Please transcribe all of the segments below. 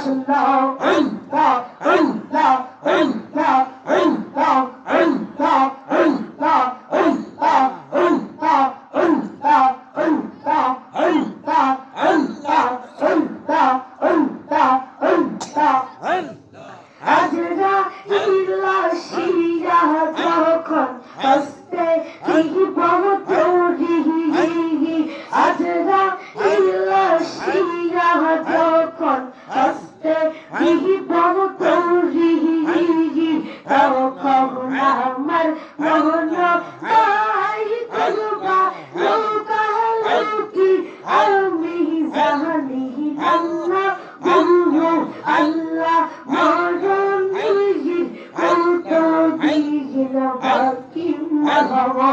আল্লাহ আমার মোহন তাই করবা নৌকা হালকি আমি জানি আল্লাহ বন্ধু আল্লাহ মরণ নিজে কত দিন বাকি মহাবা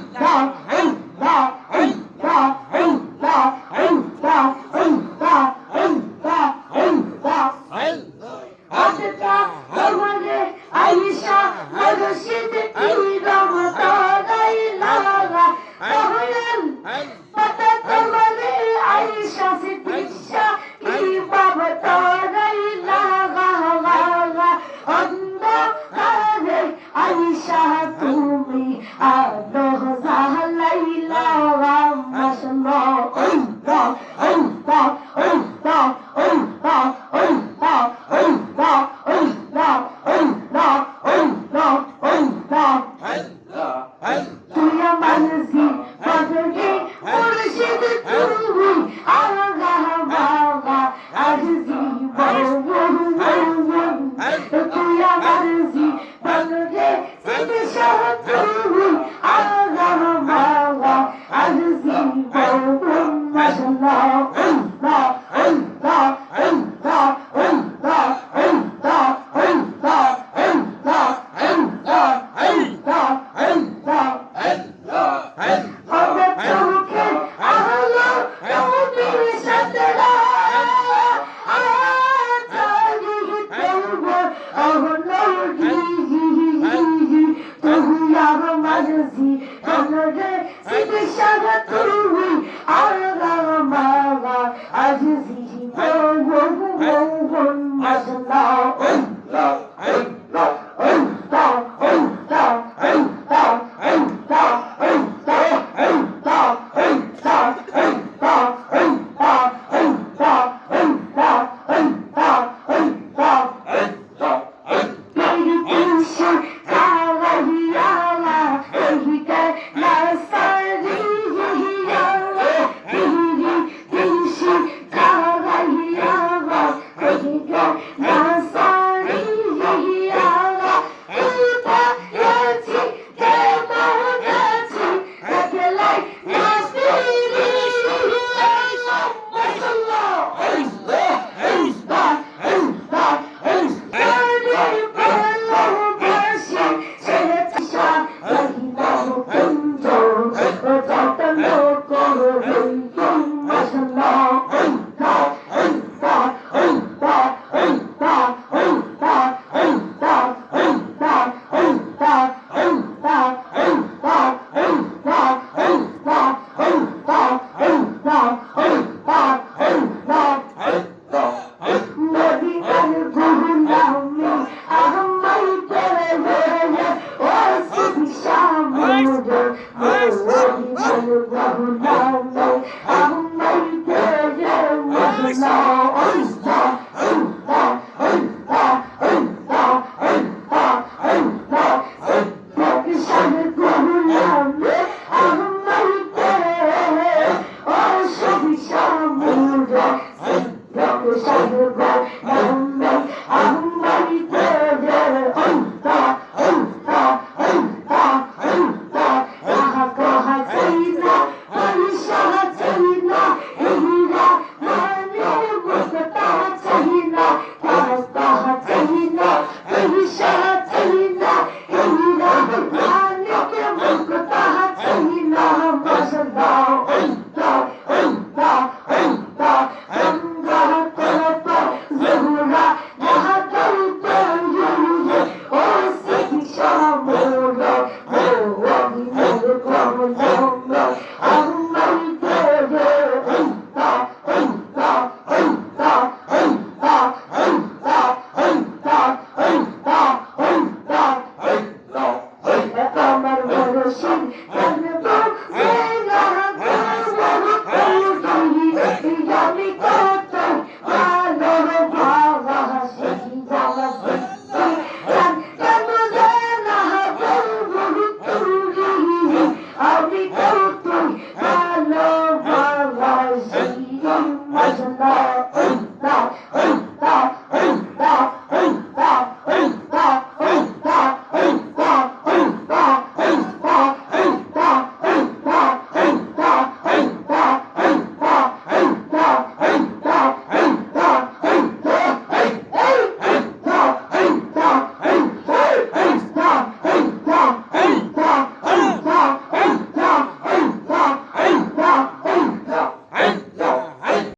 المسجد إذا